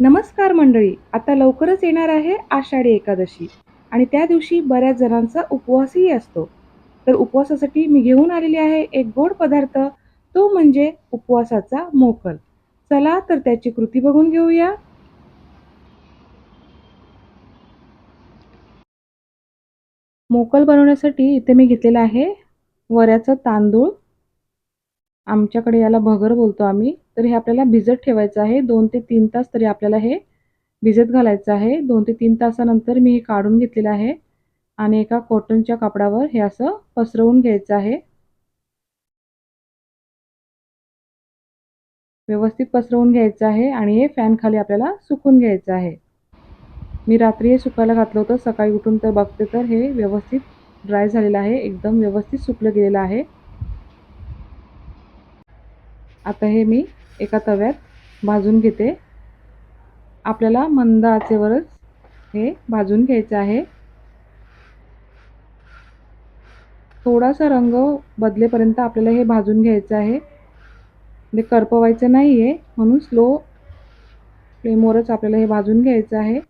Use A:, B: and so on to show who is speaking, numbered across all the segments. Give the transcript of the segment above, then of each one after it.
A: नमस्कार मंडळी आता लवकरच येणार आहे आषाढी एकादशी. आणि त्या दिवशी बऱ्याच जणांचा उपवासही असतो. तर उपवासासाठी मी घेऊन आलेली आहे एक गोड पदार्थ तो म्हणजे उपवासाचा मोकल. चला तर त्याची कृती बघून घेऊया. मोकल बनवण्यासाठी इथे मी घेतलेला आहे वऱ्याचं तांदूळ आमच्याकडे याला भगर बोलतो आम्ही. तर हे आपल्याला भिजत ठेवायचं आहे. दोन ते तीन तास तरी आपल्याला हे भिजत घालायचं आहे. दोन ते तीन तासानंतर मी हे काढून घेतलेलं आहे. आणि एका कॉटनच्या कापडावर हे असं पसरवून घ्यायचं आहे. व्यवस्थित पसरवून घ्यायचं आहे आणि हे फॅन खाली आपल्याला सुकून घ्यायचं आहे. मी रात्री हे सुकायला घातलं होतं. सकाळी उठून तर बघते तर हे व्यवस्थित ड्राय झालेलं आहे. एकदम व्यवस्थित सुकलं गेलेलं आहे. आता हे मी एका तव्यात भाजून घेते. आपल्याला मंद आचेवरच हे भाजून घ्यायचं आहे. थोडासा रंग बदलेपर्यंत आपल्याला हे भाजून घ्यायचं आहे. म्हणजे ते करपवायचं नाही आहे म्हणून स्लो फ्लेमवरच आपल्याला हे भाजून घ्यायचं आहे.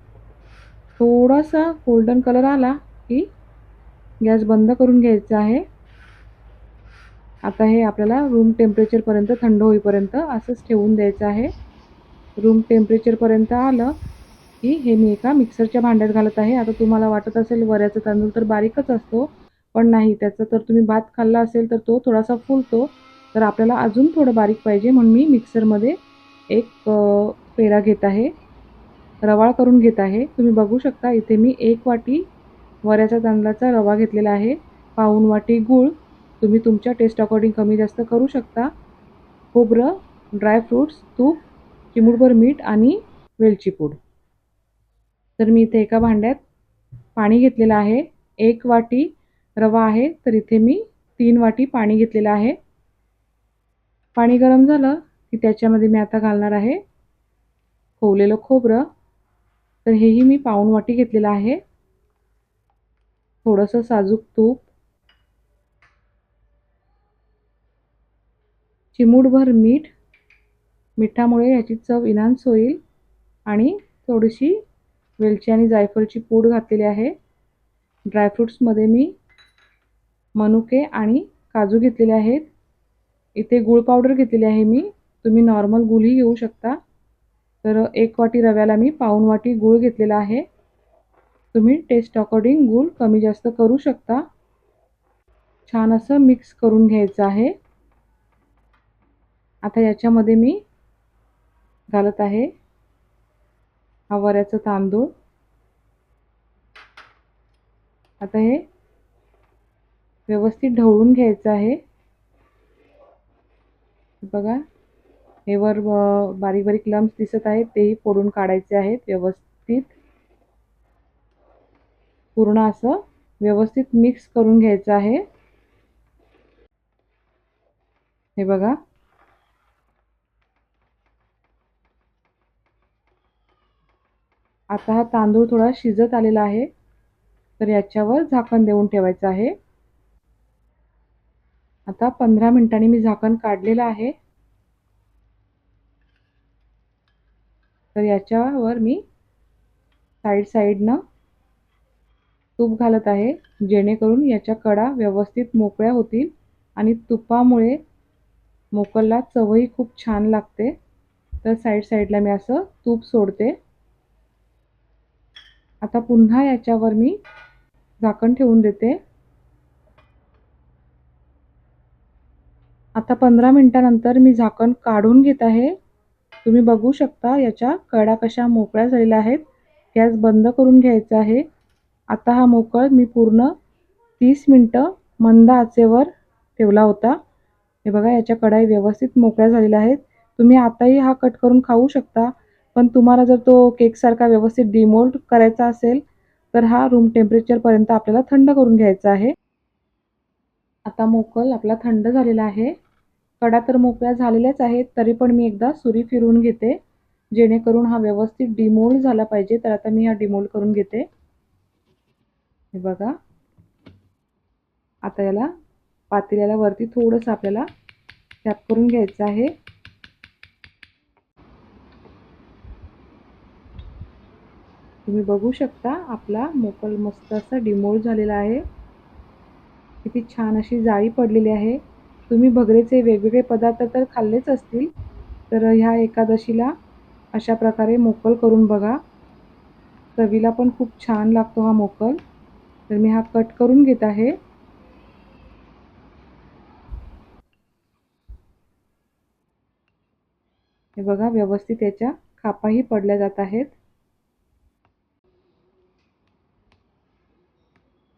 A: थोडासा गोल्डन कलर आला की गॅस बंद करून घ्यायचा आहे. आता हे आपल्याला रूम टेम्परेचरपर्यंत थंड होईपर्यंत असंच ठेवून द्यायचं आहे. रूम टेम्परेचरपर्यंत आलं की हे मी एका मिक्सरच्या भांड्यात घालत आहे. आता तुम्हाला वाटत असेल वऱ्याचा तांदूळ तर बारीकच असतो पण नाही त्याचा तर तुम्ही भात खाल्ला असेल तर तो थोडासा फुलतो. तर आपल्याला अजून थोडं बारीक पाहिजे म्हणून मी मिक्सरमध्ये एक पेरा घेत आहे. रवाळ करून घेत आहे. तुम्ही बघू शकता इथे मी एक वाटी वऱ्याच्या तांदळाचा रवा घेतलेला आहे. पाऊण वाटी गूळ तुम्ही तुमच्या टेस्ट अकॉर्डिंग कमी जास्त करू शकता. खोबरं ड्रायफ्रूट्स तूप चिमूटभर मीठ आणि वेलची पूड. तर मी इथे एका भांड्यात पाणी घेतलेलं आहे. एक वाटी रवा आहे तर इथे मी तीन वाटी पाणी घेतलेलं आहे. पाणी गरम झालं की त्याच्यामध्ये मी आता घालणार आहे खोवलेलं खोबरं. तर हेही मी पाऊण वाटी घेतलेलं आहे. थोडंसं साजूक तूप चिमूटभर मीठ. मिठामुळे याची चव इनान्स होईल. आणि थोडीशी वेलची आणि जायफळची पूड घातलेली आहे. ड्रायफ्रूट्समध्ये मी मनुके आणि काजू घेतलेले आहेत. इथे गूळ पावडर घेतलेली आहे मी. तुम्ही नॉर्मल गुळही घेऊ शकता. तर एक वाटी रव्याला मी पाऊन वाटी गूळ घेतलेला आहे. तुम्ही टेस्ट अकॉर्डिंग गूळ कमी जास्त करू शकता. छान असं मिक्स करून घ्यायचं आहे. आता याच्यामध्ये मी घालत आहे हवाऱ्याचं तांदूळ. आता हे व्यवस्थित ढवळून घ्यायचं आहे. बघा हे वर बारीक बारीक लम्स दिसत आहेत तेही फोडून काढायचे आहेत व्यवस्थित. पूर्ण असं व्यवस्थित मिक्स करून घ्यायचं आहे. हे बघा आता हा तांदूळ थोडा शिजत आलेला आहे. तर याच्यावर झाकण देऊन ठेवायचं आहे. आता पंधरा मिनिटांनी मी झाकण काढलेलं आहे. तर याच्यावर मी साईड साईडनं तूप घालत आहे. जेणेकरून याच्या कडा व्यवस्थित मोकळ्या होतील आणि तुपामुळे मोकलला चवही खूप छान लागते. तर साईड साईडला मी असं तूप सोडते. आता पुन्हा याच्यावर मी झाकण ठेवून देते. आता पंधरा मिनटानंतर मी झाकण काढून घेत आहे. तुम्ही बघू शकता याच्या कडा कशा मोकळ्या झालेल्या आहेत. गॅस बंद करून घ्यायचा आहे. आता हा मोकळ मी पूर्ण तीस मिनटं मंद आचेवर ठेवला होता. हे बघा याच्या कढाई व्यवस्थित मोकळ्या झालेल्या आहेत. तुम्ही आताही हा कट करून खाऊ शकता. पण तुम्हाला जर तो केकसारखा व्यवस्थित डिमोल्ड करायचा असेल तर हा रूम टेम्परेचरपर्यंत आपल्याला थंड करून घ्यायचा आहे. आता मोकल आपला थंड झालेला आहे. कडा तर मोकळ्या झालेल्याच आहेत तरी पण मी एकदा सुरी फिरवून घेते. जेणेकरून हा व्यवस्थित डिमोल्ड झाला पाहिजे तर आता मी हा डिमोल्ड करून घेते. हे बघा. आता याला पातेल्याला वरती थोडंसं आपल्याला टॅप करून घ्यायचं आहे. तुम्ही बघू शकता आपला मोकल मस्त असा डिमोल्ड झालेला आहे. किती छान अशी जाळी पडलेली आहे. तुम्ही भगरेचे वेगवेगळे पदार्थ तर खाल्लेच असतील तर ह्या एकादशीला अशा प्रकारे मोकल करून बघा. चवीला पण खूप छान लागतो हा मोकल. तर मी हा कट करून घेत आहे. हे बघा व्यवस्थित याच्या खापाही पडल्या जात आहेत.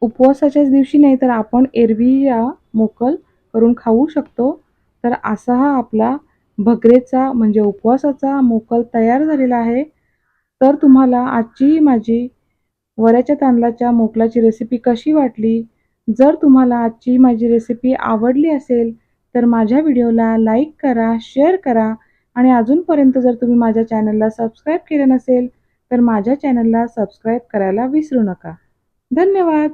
A: उपवासाच्याच दिवशी नाही तर आपण एरवी या मोकल करून खाऊ शकतो. तर असा हा आपला भगरेचा म्हणजे उपवासाचा मोकल तयार झालेला आहे. तर तुम्हाला आजची माझी वऱ्याच्या तांदळाच्या मोकलाची रेसिपी कशी वाटली? जर तुम्हाला आजची माझी रेसिपी आवडली असेल तर माझ्या व्हिडिओला लाईक करा शेअर करा. आणि अजूनपर्यंत जर तुम्ही माझ्या चॅनलला सबस्क्राईब केलं नसेल तर माझ्या चॅनलला सबस्क्राईब करायला विसरू नका. धन्यवाद!